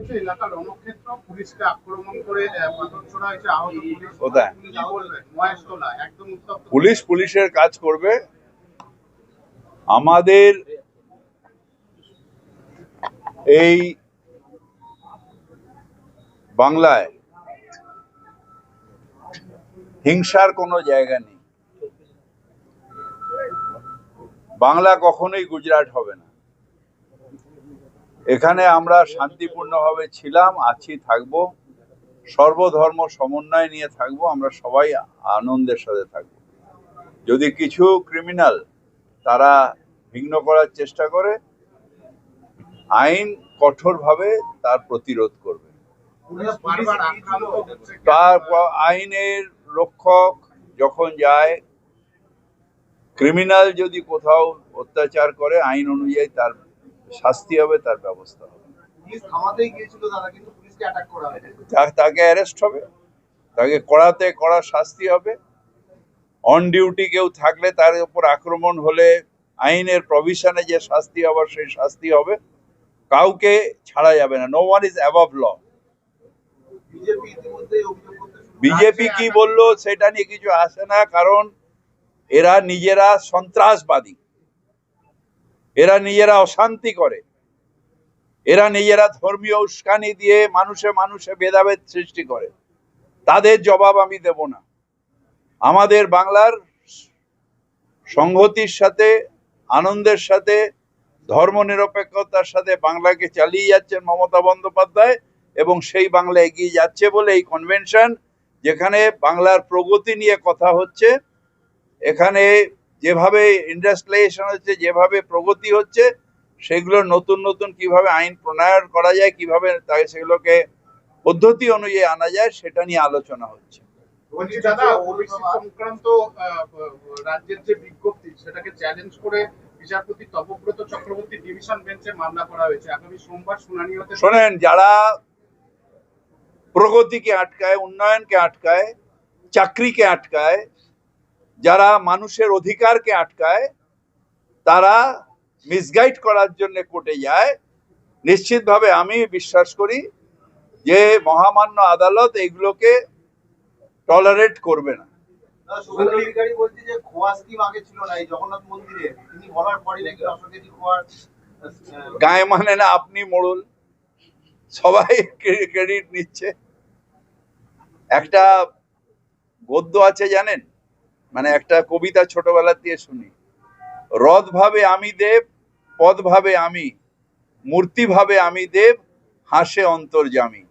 হচ্ছে এলাকার রণক্ষেত্র পুলিশকে আক্রমণ করে ছোড়া হয়েছে আহত পুলিশ কোথায়? কি বলবেন মহেশতলা একদম পুলিশ পুলিশের কাজ করবে? আমাদের এই বাংলায় হিংসার কোনো জায়গা নেই। বাংলা কখনোই গুজরাট হবে না। এখানে আমরা শান্তিপূর্ণভাবে ছিলাম আছি থাকব। সর্বধর্ম সমন্বয় নিয়ে থাকব আমরা সবাই আনন্দের সাথে থাকব। যদি কিছু ক্রিমিনাল তারা বিঘ্ন করার চেষ্টা করে আইন কঠোরভাবে তার প্রতিরোধ করবে। তার আইনের রক্ষক যখন যায় ক্রিমিনাল যদি কোথাও অত্যাচার করে আইন অনুযায়ী তার শাস্তি হবে তার ব্যবস্থা হবে। তাকে অ্যারেস্ট হবে। তাকে কড়াতে কড়া শাস্তি হবে। অন ডিউটি কেউ থাকলে তার উপর আক্রমণ হলে আইনের প্রভিশনে যে শাস্তি হবার সেই শাস্তি হবে। কাউকে ছাড়া যাবে না। No one is above law BJP কি বলল সেটা নিয়ে কিছু আসে না কারণ এরা নিজেরা সন্ত্রাসবাদী। এরা নিজেরা অশান্তি করে। এরা নিজেরা ধর্মীয় উস্কানি দিয়ে মানুষে মানুষে ভেদাভেদ সৃষ্টি করে। তাদের জবাব আমি দেব না। আমাদের বাংলার সংহতির সাথে, আনন্দের সাথে, ধর্মনিরপেক্ষতার সাথে বাংলাকে চালিয়ে যাচ্ছেন মমতা বন্দ্যোপাধ্যায় এবং সেই বাংলা এগিয়ে যাচ্ছে বলে এই কনভেনশন যেখানে বাংলার প্রগতি নিয়ে কথা হচ্ছে। এখানে যেভাবে ইন্ডাস্ট্রিয়ালাইজেশন হচ্ছে যেভাবে প্রগতি হচ্ছে সেগুলো নতুন নতুন কীভাবে আইন প্রণয়ন করা যায় কীভাবে তাকে সেগুলোকে পদ্ধতি অনুযায়ী আনা যায় সেটা নিয়ে আলোচনা হচ্ছে। বলছি দাদা ওবিসি সংক্রান্ত রাজ্যের যে বিজ্ঞপ্তি সেটাকে চ্যালেঞ্জ করে বিচারপতি তপব্রত চক্রবর্তী ডিভিশন বেঞ্চে মামলা করা হয়েছে। আগামী সোমবার শুনানি হতে শোনেন যারা প্রগতিকে আটকায় উন্নয়নকে আটকায় চাকরিকে আটকায় যারা মানুষের অধিকারকে আটকায় তারা মিসগাইড করার জন্য কোর্টে যায়। নিশ্চিতভাবে আমি বিশ্বাস করি যে মহামান্য আদালত এগুলোকে টলারেট করবে না। গায়ে মানে না আপনি মোড়ল সবাই ক্রেডিট নিচ্ছে। একটা গদ্য আছে জানেন? মানে একটা কবিতা ছোটবেলা দিয়ে শুনি। রদ ভাবে আমি দেব পদ ভাবে আমি মূর্তি ভাবে আমি দেব, হাসে অন্তর্জামী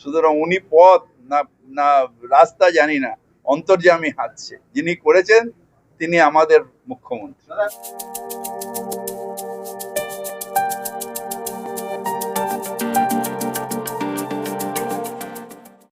সুতরাং উনি পথ না না, রাস্তা জানি না অন্তর্জামী হাঁটছে। যিনি করেছেন, তিনি আমাদের মুখ্যমন্ত্রী।